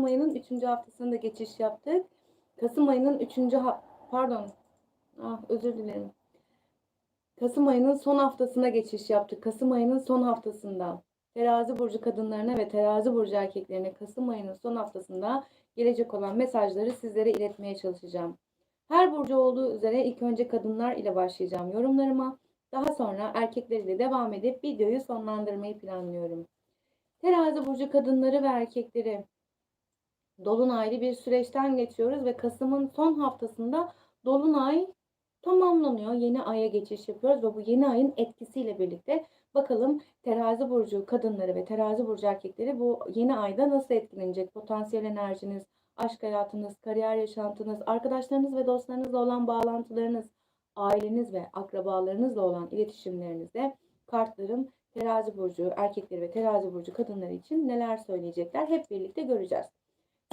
Kasım ayının 3. haftasında geçiş yaptık. Kasım ayının 3. ha pardon. Ah özür dilerim. Kasım ayının son haftasına geçiş yaptık. Kasım ayının son haftasında. Terazi burcu kadınlarına ve terazi burcu erkeklerine Kasım ayının son haftasında gelecek olan mesajları sizlere iletmeye çalışacağım. Her burcu olduğu üzere ilk önce kadınlar ile başlayacağım yorumlarıma. Daha sonra erkekler ile devam edip videoyu sonlandırmayı planlıyorum. Terazi burcu kadınları ve erkekleri dolunaylı bir süreçten geçiyoruz ve Kasım'ın son haftasında dolunay tamamlanıyor. Yeni aya geçiş yapıyoruz ve bu yeni ayın etkisiyle birlikte bakalım terazi burcu kadınları ve terazi burcu erkekleri bu yeni ayda nasıl etkilenecek? Potansiyel enerjiniz, aşk hayatınız, kariyer yaşantınız, arkadaşlarınız ve dostlarınızla olan bağlantılarınız, aileniz ve akrabalarınızla olan iletişimlerinizde kartlarım terazi burcu erkekleri ve terazi burcu kadınları için neler söyleyecekler hep birlikte göreceğiz.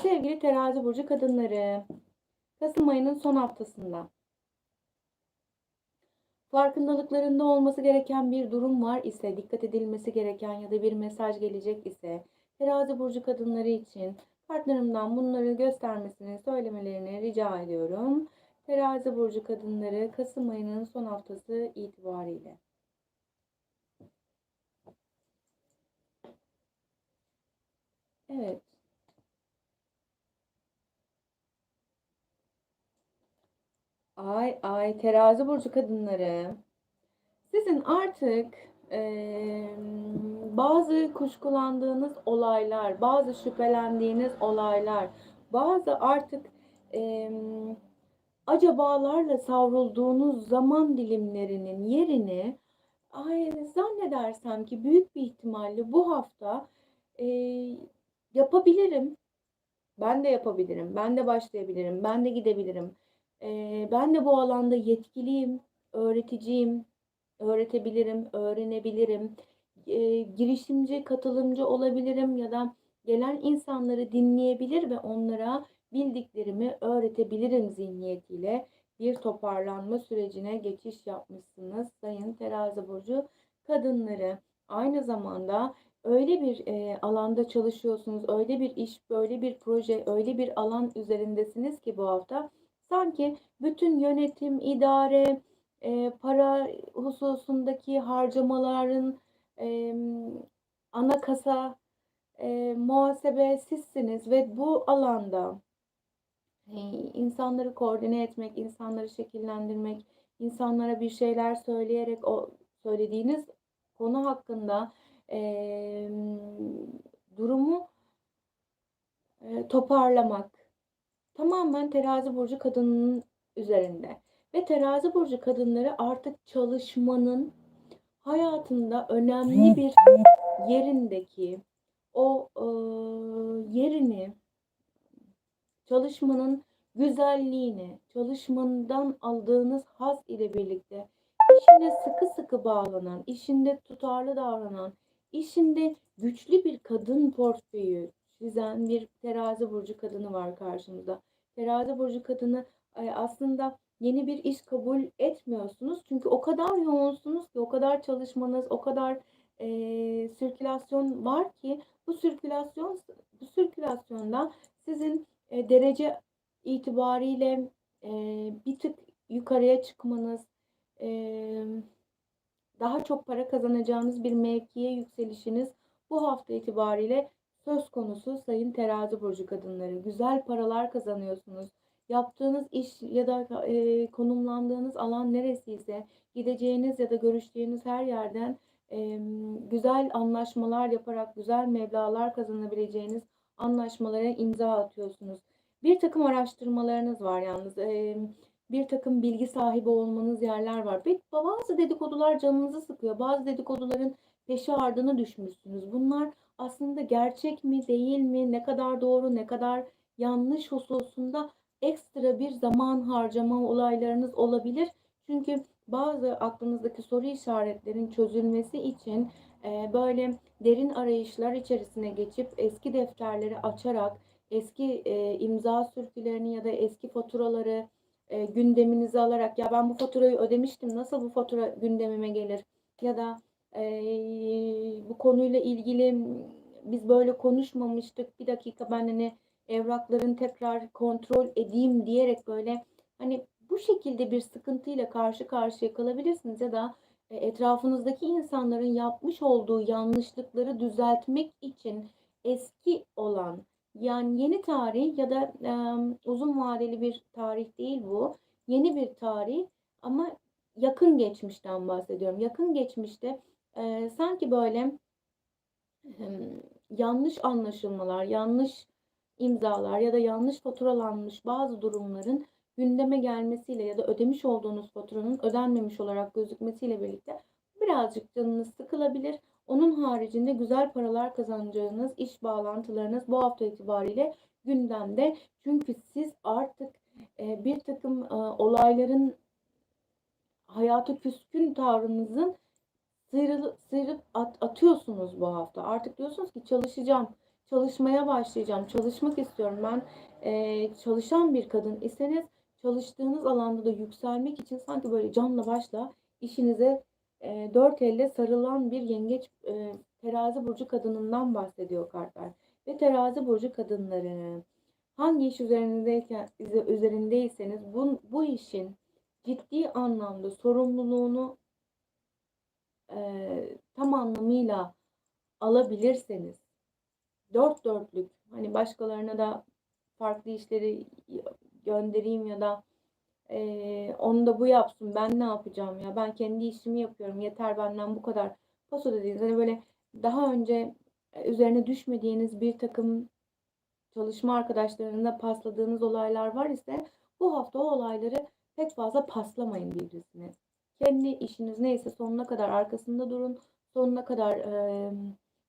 Sevgili terazi burcu kadınları, Kasım ayının son haftasında farkındalıklarında olması gereken bir durum var ise, dikkat edilmesi gereken ya da bir mesaj gelecek ise, terazi burcu kadınları için kartlarımdan bunları göstermesini, söylemelerini rica ediyorum. Terazi burcu kadınları Kasım ayının son haftası itibariyle. Evet. Ay ay terazi burcu kadınları. Sizin artık eee, bazı kuşkulandığınız olaylar, bazı şüphelendiğiniz olaylar, bazı artık eee, acabalarla savrulduğunuz zaman dilimlerinin yerini ay zannedersem ki büyük bir ihtimalle bu hafta eee, yapabilirim. Ben de yapabilirim. Ben de başlayabilirim. Ben de gidebilirim. Ben de bu alanda yetkiliyim, öğreticiyim, öğretebilirim, öğrenebilirim. Girişimci, katılımcı olabilirim ya da gelen insanları dinleyebilir ve onlara bildiklerimi öğretebilirim zihniyetiyle bir toparlanma sürecine geçiş yapmışsınız Sayın Terazi burcu kadınları. Aynı zamanda öyle bir eee, alanda çalışıyorsunuz, öyle bir iş, böyle bir proje, öyle bir alan üzerindesiniz ki bu hafta sanki bütün yönetim, idare, eee, para hususundaki harcamaların em, ana kasa eee, muhasebe sizsiniz ve bu alanda eee, insanları koordine etmek, insanları şekillendirmek, insanlara bir şeyler söyleyerek o söylediğiniz konu hakkında em, durumu eee, toparlamak tamamen terazi burcu kadının üzerinde. Ve terazi burcu kadınları artık çalışmanın hayatında önemli bir yerindeki o e, yerini çalışmanın güzelliğini, çalışmandan aldığınız haz ile birlikte işine sıkı sıkı bağlanan, işinde tutarlı davranan, işinde güçlü bir kadın portföyü çizen bir terazi burcu kadını var karşımızda. Terazi burcu kadını e, aslında yeni bir iş kabul etmiyorsunuz. Çünkü o kadar yoğunsunuz ki, o kadar çalışmanız, o kadar e, sirkülasyon var ki bu sirkülasyon bu sirkülasyonda sizin e, derece itibariyle e, bir tık yukarıya çıkmanız, e, daha çok para kazanacağınız bir mevkiye yükselişiniz bu hafta itibariyle söz konusu sayın terazi burcu kadınları. Güzel paralar kazanıyorsunuz. Yaptığınız iş ya da e, konumlandığınız alan neresiyse gideceğiniz ya da görüşeceğiniz her yerden e, güzel anlaşmalar yaparak güzel meblalar kazanabileceğiniz anlaşmalara imza atıyorsunuz. Bir takım araştırmalarınız var yalnız. E, bir takım bilgi sahibi olmanız yerler var. Ve bazı dedikodular canınızı sıkıyor. Bazı dedikoduların peşi ardına düşmüşsünüz. Bunlar aslında gerçek mi değil mi, ne kadar doğru, ne kadar yanlış hususunda ekstra bir zaman harcama olaylarınız olabilir. Çünkü bazı aklınızdaki soru işaretlerin çözülmesi için e, böyle derin arayışlar içerisine geçip eski defterleri açarak eski e, imza sürkülerini ya da eski faturaları e, gündeminize alarak ya ben bu faturayı ödemiştim nasıl bu fatura gündemime gelir ya da bu konuyla ilgili biz böyle konuşmamıştık bir dakika ben hani evrakların tekrar kontrol edeyim diyerek böyle hani bu şekilde bir sıkıntıyla karşı karşıya kalabilirsiniz ya da e, etrafınızdaki insanların yapmış olduğu yanlışlıkları düzeltmek için eski olan yani yeni tarih ya da e, uzun vadeli bir tarih değil bu. Yeni bir tarih ama yakın geçmişten bahsediyorum. Yakın geçmişte e, sanki böyle e, yanlış anlaşılmalar, yanlış imzalar ya da yanlış faturalanmış bazı durumların gündeme gelmesiyle ya da ödemiş olduğunuz faturanın ödenmemiş olarak gözükmesiyle birlikte birazcık canınız sıkılabilir. Onun haricinde güzel paralar kazanacağınız iş bağlantılarınız bu hafta itibariyle gündemde. Çünkü siz artık bir takım olayların hayata küskün tavrınızın sıyrılıp, at, atıyorsunuz bu hafta. Artık diyorsunuz ki çalışacağım, çalışmaya başlayacağım, çalışmak istiyorum. Ben e, çalışan bir kadın iseniz çalıştığınız alanda da yükselmek için sanki böyle canla başla işinize e, dört elle sarılan bir yengeç e, terazi burcu kadınından bahsediyor kartlar. Ve terazi burcu kadınları hangi iş üzerindeyken üzerindeyseniz bu, bu işin ciddi anlamda sorumluluğunu e, tam anlamıyla alabilirseniz dört dörtlük hani başkalarına da farklı işleri göndereyim ya da e, onu da bu yapsın ben ne yapacağım ya ben kendi işimi yapıyorum yeter benden bu kadar paso dediğiniz hani böyle daha önce üzerine düşmediğiniz bir takım çalışma arkadaşlarında pasladığınız olaylar var ise bu hafta o olayları pek fazla paslamayın birisine. Kendi işiniz neyse sonuna kadar arkasında durun. Sonuna kadar e,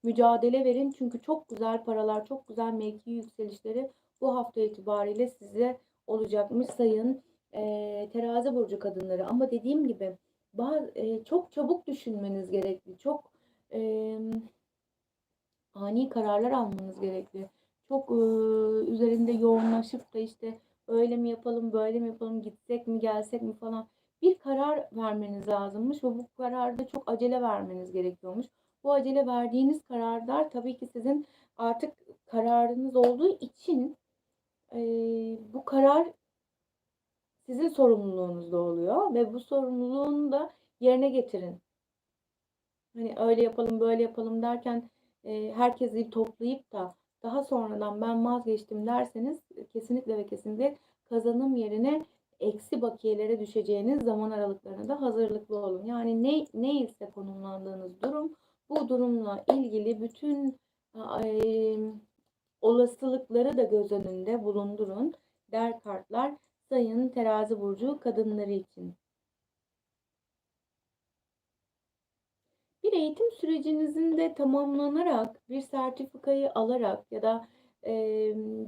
mücadele verin. Çünkü çok güzel paralar, çok güzel mevki yükselişleri bu hafta itibariyle size olacakmış sayın e, terazi burcu kadınları. Ama dediğim gibi bazı, e, çok çabuk düşünmeniz gerekli. Çok e, ani kararlar almanız gerekli. Çok e, üzerinde yoğunlaşıp da işte öyle mi yapalım, böyle mi yapalım, gitsek mi, gelsek mi falan bir karar vermeniz lazımmış ve bu kararda çok acele vermeniz gerekiyormuş. Bu acele verdiğiniz kararlar tabii ki sizin artık kararınız olduğu için e, bu karar sizin sorumluluğunuzda oluyor ve bu sorumluluğunu da yerine getirin. Hani öyle yapalım böyle yapalım derken e, herkesi toplayıp da daha sonradan ben vazgeçtim derseniz kesinlikle ve kesinlikle kazanım yerine eksi bakiyelere düşeceğiniz zaman aralıklarına da hazırlıklı olun. Yani ne neyse konumlandığınız durum bu durumla ilgili bütün e, olasılıkları da göz önünde bulundurun der kartlar sayın terazi burcu kadınları için. Bir eğitim sürecinizin de tamamlanarak bir sertifikayı alarak ya da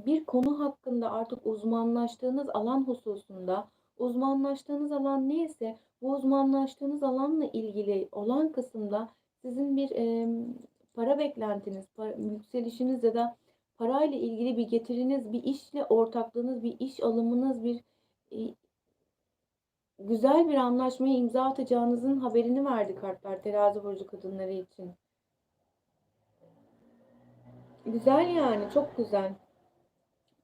bir konu hakkında artık uzmanlaştığınız alan hususunda uzmanlaştığınız alan neyse bu uzmanlaştığınız alanla ilgili olan kısımda sizin bir e, para beklentiniz, para, yükselişiniz ya da parayla ilgili bir getiriniz, bir işle ortaklığınız, bir iş alımınız, bir e, güzel bir anlaşmaya imza atacağınızın haberini verdi kartlar terazi burcu kadınları için. Güzel yani çok güzel.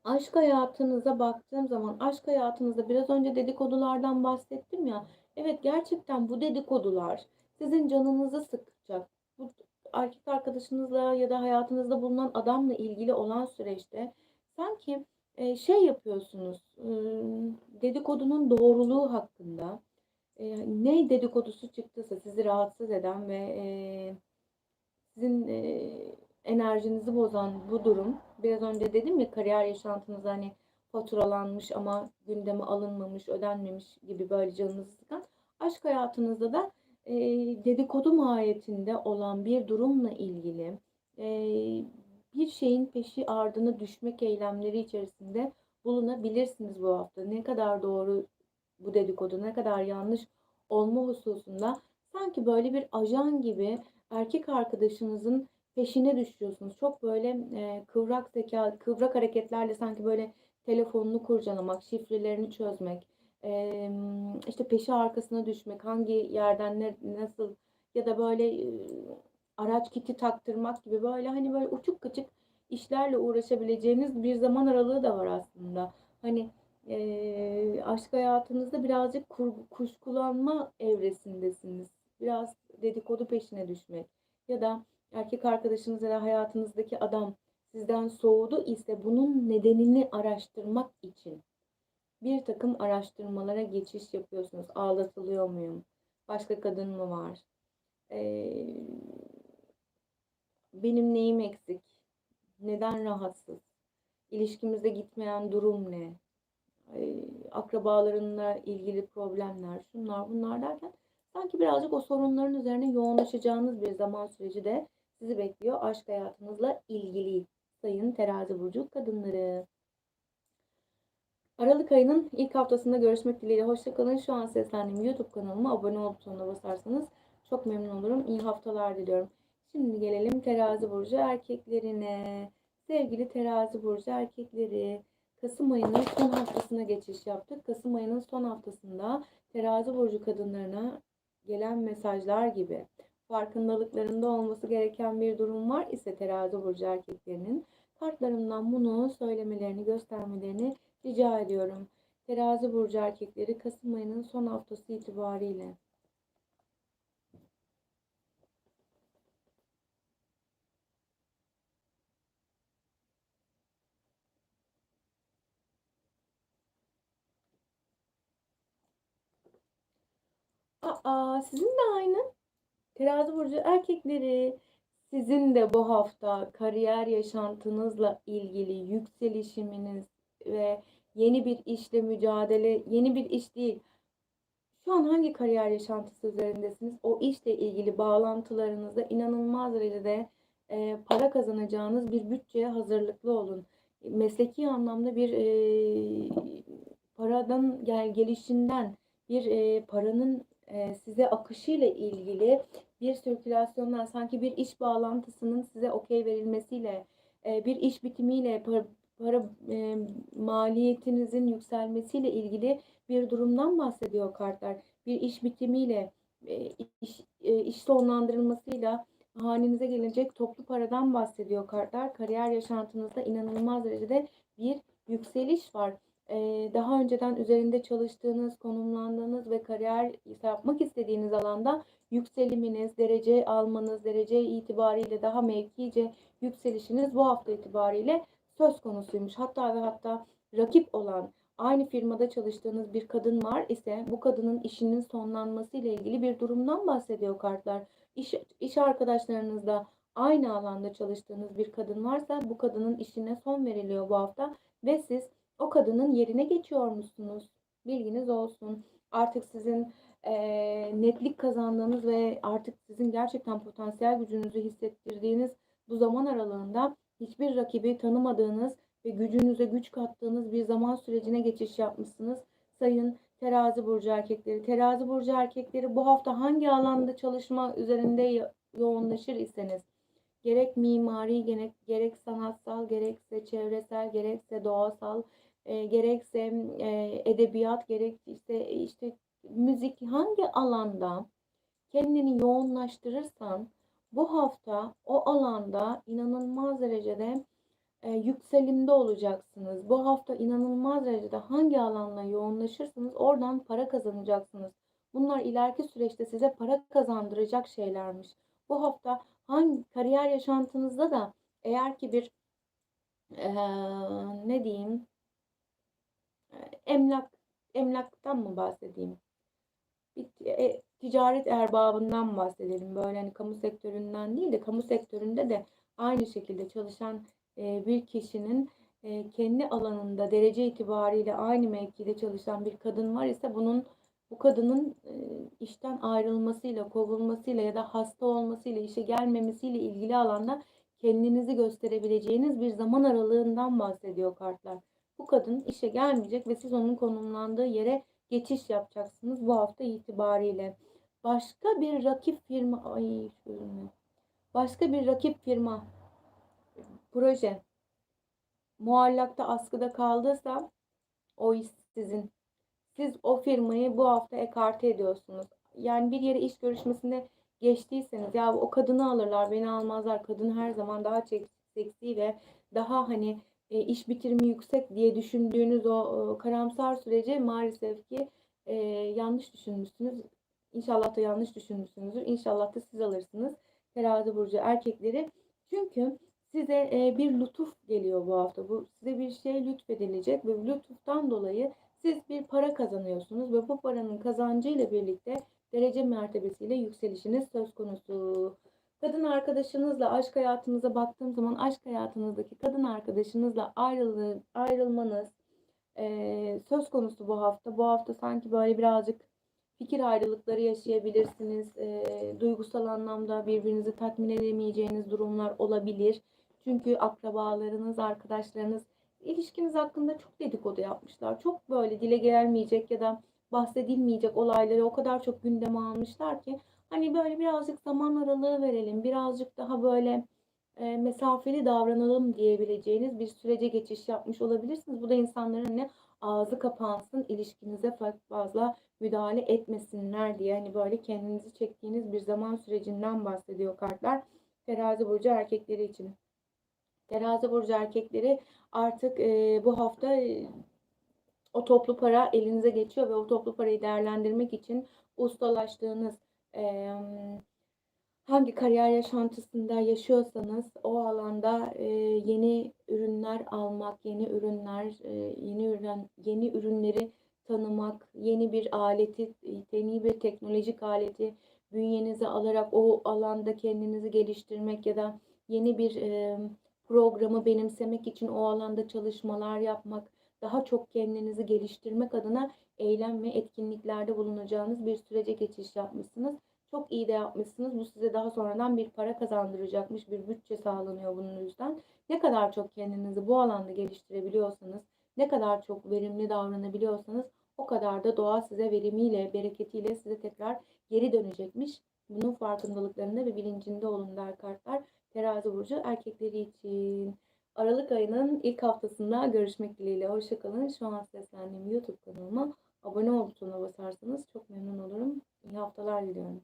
Aşk hayatınıza baktığım zaman aşk hayatınızda biraz önce dedikodulardan bahsettim ya. Evet gerçekten bu dedikodular sizin canınızı sıkacak. Bu erkek arkadaşınızla ya da hayatınızda bulunan adamla ilgili olan süreçte sanki e, şey yapıyorsunuz. E, dedikodunun doğruluğu hakkında e, ne dedikodusu çıktıysa sizi rahatsız eden ve sizin enerjinizi bozan bu durum biraz önce dedim ya kariyer yaşantınız hani faturalanmış ama gündeme alınmamış, ödenmemiş gibi böyle canınızı sıkan aşk hayatınızda da e, dedikodu mahiyetinde olan bir durumla ilgili e, bir şeyin peşi ardına düşmek eylemleri içerisinde bulunabilirsiniz bu hafta. Ne kadar doğru bu dedikodu, ne kadar yanlış olma hususunda sanki böyle bir ajan gibi erkek arkadaşınızın peşine düşüyorsunuz. Çok böyle e, kıvrak zeka, kıvrak hareketlerle sanki böyle telefonunu kurcalamak, şifrelerini çözmek, e, işte peşi arkasına düşmek, hangi yerden ne, nasıl ya da böyle e, araç kiti taktırmak gibi böyle hani böyle uçuk kaçık işlerle uğraşabileceğiniz bir zaman aralığı da var aslında. Hani eee, aşk hayatınızda birazcık kur- kuşkulanma evresindesiniz. Biraz dedikodu peşine düşmek ya da erkek arkadaşınız ya da hayatınızdaki adam sizden soğudu ise bunun nedenini araştırmak için bir takım araştırmalara geçiş yapıyorsunuz. Aldatılıyor muyum? Başka kadın mı var? Ee, benim neyim eksik? Neden rahatsız? İlişkimizde gitmeyen durum ne? Ee, akrabalarınla ilgili problemler, şunlar bunlar derken sanki birazcık o sorunların üzerine yoğunlaşacağınız bir zaman süreci de sizi bekliyor aşk hayatınızla ilgili sayın terazi burcu kadınları. Aralık ayının ilk haftasında görüşmek dileğiyle. Hoşçakalın. Şu an seslendiğim YouTube kanalıma abone ol butonuna basarsanız çok memnun olurum. İyi haftalar diliyorum. Şimdi gelelim terazi burcu erkeklerine. Sevgili terazi burcu erkekleri. Kasım ayının son haftasına geçiş yaptık. Kasım ayının son haftasında terazi burcu kadınlarına gelen mesajlar gibi farkındalıklarında olması gereken bir durum var ise terazi burcu erkeklerinin kartlarımdan bunu söylemelerini, göstermelerini rica ediyorum. Terazi burcu erkekleri Kasım ayının son haftası itibariyle Aa, sizin de aynı. Terazi burcu erkekleri sizin de bu hafta kariyer yaşantınızla ilgili yükselişiminiz ve yeni bir işle mücadele, yeni bir iş değil. Şu an hangi kariyer yaşantısı üzerindesiniz? O işle ilgili bağlantılarınızda inanılmaz derecede e, para kazanacağınız bir bütçeye hazırlıklı olun. Mesleki anlamda bir e, paradan gel gelişinden bir e, paranın e, size akışıyla ilgili bir sirkülasyondan sanki bir iş bağlantısının size okey verilmesiyle e, bir iş bitimiyle para, para e, maliyetinizin yükselmesiyle ilgili bir durumdan bahsediyor kartlar. Bir iş bitimiyle e, iş, e, iş sonlandırılmasıyla hanenize gelecek toplu paradan bahsediyor kartlar. Kariyer yaşantınızda inanılmaz derecede bir yükseliş var daha önceden üzerinde çalıştığınız, konumlandığınız ve kariyer yapmak istediğiniz alanda yükseliminiz, derece almanız, derece itibariyle daha mevkice yükselişiniz bu hafta itibariyle söz konusuymuş. Hatta ve hatta rakip olan aynı firmada çalıştığınız bir kadın var ise bu kadının işinin sonlanması ile ilgili bir durumdan bahsediyor kartlar. İş, iş arkadaşlarınızda aynı alanda çalıştığınız bir kadın varsa bu kadının işine son veriliyor bu hafta ve siz o kadının yerine geçiyor musunuz? Bilginiz olsun. Artık sizin e, netlik kazandığınız ve artık sizin gerçekten potansiyel gücünüzü hissettirdiğiniz bu zaman aralığında hiçbir rakibi tanımadığınız ve gücünüze güç kattığınız bir zaman sürecine geçiş yapmışsınız. Sayın terazi burcu erkekleri. Terazi burcu erkekleri bu hafta hangi alanda çalışma üzerinde yoğunlaşır iseniz gerek mimari gerek, gerek sanatsal gerekse çevresel gerekse doğasal e, gerekse e, edebiyat gerekse işte müzik hangi alanda kendini yoğunlaştırırsan bu hafta o alanda inanılmaz derecede e, yükselimde olacaksınız. Bu hafta inanılmaz derecede hangi alanla yoğunlaşırsanız oradan para kazanacaksınız. Bunlar ileriki süreçte size para kazandıracak şeylermiş. Bu hafta hangi kariyer yaşantınızda da eğer ki bir e, ne diyeyim emlak emlaktan mı bahsedeyim? Bir e, ticaret erbabından bahsedelim. Böyle hani kamu sektöründen değil de kamu sektöründe de aynı şekilde çalışan e, bir kişinin e, kendi alanında derece itibariyle aynı mevkide çalışan bir kadın var ise bunun bu kadının e, işten ayrılmasıyla, kovulmasıyla ya da hasta olmasıyla, işe gelmemesiyle ilgili alanda kendinizi gösterebileceğiniz bir zaman aralığından bahsediyor kartlar. Bu kadın işe gelmeyecek ve siz onun konumlandığı yere geçiş yapacaksınız bu hafta itibariyle. Başka bir rakip firma ay şöyle. Başka bir rakip firma proje muallakta askıda kaldıysa o iş sizin. Siz o firmayı bu hafta ekarte ediyorsunuz. Yani bir yere iş görüşmesinde geçtiyseniz ya o kadını alırlar beni almazlar. Kadın her zaman daha seksi ve daha hani e, iş bitirimi yüksek diye düşündüğünüz o e, karamsar süreci maalesef ki e, yanlış düşünmüşsünüz. İnşallah da yanlış düşünmüşsünüzdür. İnşallah da siz alırsınız terazi burcu erkekleri. Çünkü size e, bir lütuf geliyor bu hafta. Bu size bir şey lütfedilecek ve lütuftan dolayı siz bir para kazanıyorsunuz ve bu paranın kazancı ile birlikte derece mertebesiyle yükselişiniz söz konusu. Kadın arkadaşınızla aşk hayatınıza baktığım zaman aşk hayatınızdaki kadın arkadaşınızla ayrılı, ayrılmanız e, söz konusu bu hafta. Bu hafta sanki böyle birazcık fikir ayrılıkları yaşayabilirsiniz. E, duygusal anlamda birbirinizi tatmin edemeyeceğiniz durumlar olabilir. Çünkü akrabalarınız, arkadaşlarınız ilişkiniz hakkında çok dedikodu yapmışlar. Çok böyle dile gelmeyecek ya da bahsedilmeyecek olayları o kadar çok gündeme almışlar ki hani böyle birazcık zaman aralığı verelim, birazcık daha böyle e, mesafeli davranalım diyebileceğiniz bir sürece geçiş yapmış olabilirsiniz. Bu da insanların ne ağzı kapansın, ilişkinize fazla müdahale etmesinler diye hani böyle kendinizi çektiğiniz bir zaman sürecinden bahsediyor kartlar. Terazi burcu erkekleri için. Terazi burcu erkekleri artık e, bu hafta e, o toplu para elinize geçiyor ve o toplu parayı değerlendirmek için ustalaştığınız e, hangi kariyer yaşantısında yaşıyorsanız o alanda e, yeni ürünler almak, yeni ürünler, e, yeni ürün, yeni ürünleri tanımak, yeni bir aleti, yeni bir teknolojik aleti bünyenize alarak o alanda kendinizi geliştirmek ya da yeni bir e, programı benimsemek için o alanda çalışmalar yapmak, daha çok kendinizi geliştirmek adına eylem ve etkinliklerde bulunacağınız bir sürece geçiş yapmışsınız. Çok iyi de yapmışsınız. Bu size daha sonradan bir para kazandıracakmış, bir bütçe sağlanıyor bunun yüzden. Ne kadar çok kendinizi bu alanda geliştirebiliyorsanız, ne kadar çok verimli davranabiliyorsanız o kadar da doğa size verimiyle, bereketiyle size tekrar geri dönecekmiş. Bunun farkındalıklarında ve bilincinde olun der kartlar. Terazi burcu erkekleri için. Aralık ayının ilk haftasında görüşmek dileğiyle. Hoşçakalın. Şu an seslendiğim YouTube kanalıma abone ol butonuna basarsanız çok memnun olurum. İyi haftalar diliyorum.